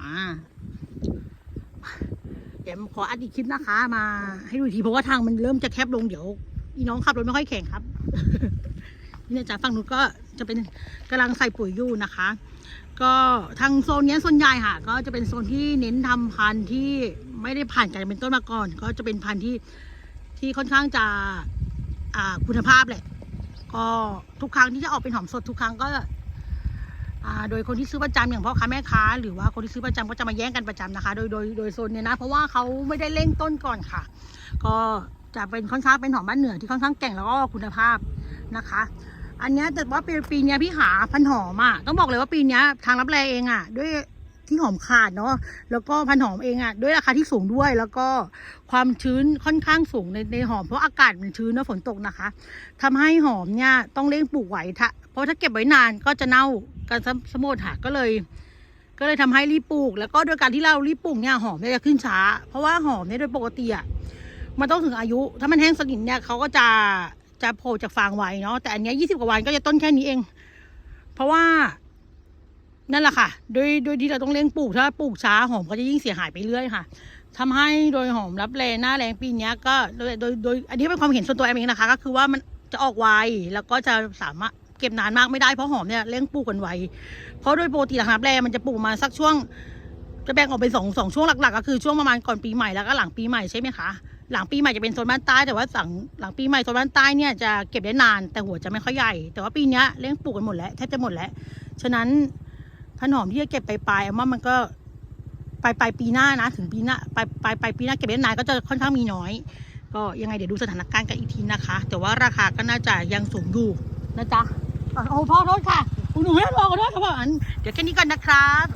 อ่าเดี๋ยวขออัดอีกคลิปนะคะ มา ให้ดูทีเพราะว่าทางมันเริ่มจะแคบลงเดี๋ยวพี่น้องขับรถไม่ค่อยแข็งครับนี่จากฝั่งนู้นก็จะเป็นกำลังใส่ปุ๋ยอยู่นะคะ ก็ทางโซนนี้ยส่วนใหญ่ค่ะ ก็จะเป็นโซนที่เน้นทำพันธุ์ที่ไม่ได้ผ่านการเป็นต้นมาก่อน ก็จะเป็นพันธุ์ที่ที่ค่อนข้างจะอ่าคุณภาพแหละ ก็ทุกครั้งที่จะออกเป็นหอมสดทุกครั้งก็ โดยคนที่ซื้อประจำอย่างพ่อค้าแม่ค้า หรือว่าคนที่ซื้อประจำก็จะมาแย่งกันประจำนะคะ โดยโดยโดยโซนเนี้ยนะ เพราะว่าเขาไม่ได้เร่งต้นก่อนค่ะ ก็จะเป็นค่อนข้างเป็นหอมบ้านเหนือที่ค่อนข้างแก่งแล้วก็คุณภาพนะคะ อันนี้แต่ว่าปีปีเนี้ยพี่หาพันหอมอะต้องบอกเลยว่าปีเนี้ยทางรับแรเองอะ ด้วยที่หอมขาดเนาะแล้วก็พันหอมเองอะด้วยราคาที่สูงด้วยแล้วก็ความชื้นค่อนข้างสูงในในหอมเพราะอากาศมันชื้นแล้วฝนตกนะคะทำให้หอมเนี่ยต้องเร่งปลูกไว้ถ้าเพราะถ้าเก็บไว้นานก็จะเน่า กันสมดค่ะก็เลย ก็เลยทำให้รีบปลูก แล้วก็โดยการที่เรารีบปลูกเนี่ยหอมเนี่ยจะขึ้นช้า เพราะว่าหอมเนี่ยโดยปกติอะมันต้องถึงอายุ ถ้ามันแห้งสนิทเนี่ยเขาก็จะจะโผล่จากฟางไว้เนาะแต่อันเนี้ยยี่สิบกว่าวันก็จะต้นแค่นี้เอง เพราะว่านั่นแหละค่ะ โดยโดยที่เราต้องเร่งปลูก ถ้าปลูกช้าหอมก็จะยิ่งเสียหายไปเรื่อยค่ะทำให้โดยหอมรับแรงหน้าแรงปีเนี้ยก็โดยโดยโดยอันนี้เป็นความเห็นส่วนตัวแอมเองนะคะ ก็คือว่ามันจะออกไวแล้วก็จะสามารถ เก็บนานมากไม่ได้เพราะหอมเนี่ยเร่งปลูกกันไวเพราะโดยปกติหลังรับแรงมันจะปลูกมาสักช่วง จะแบ่งออกเป็นสองสองช่วงหลักๆ ก็คือช่วงประมาณก่อนปีใหม่แล้วก็หลังปีใหม่ใช่ไหมคะหลังปีใหม่จะเป็นโซนบ้านใต้แต่ว่าสั่งหลังปีใหม่โซนบ้านใต้เนี่ยจะเก็บได้นานแต่หัวจะไม่ค่อยใหญ่ แต่ว่าปีนี้ยเร่งปลูกกันหมดแล้วแทบจะหมดแล้วฉะนั้นพันหอมที่จะเก็บไปปลายๆว่ามันก็ปลายปลายปีหน้านะ ถึงปีหน้าปลายปลายปลายปีหน้าเก็บได้นานก็จะค่อนข้างมีน้อย ก็ยังไงเดี๋ยวดูสถานการณ์กันอีกทีนะคะ แต่ว่าราคาก็น่าจะยังสูงอยู่นะจ๊ะ อะโอ้พ่อโทษค่ะคุณหนูไม่ต้องรอขอโทษค่ะพ่ออัน เดี๋ยวแค่นี้ก่อนนะครับ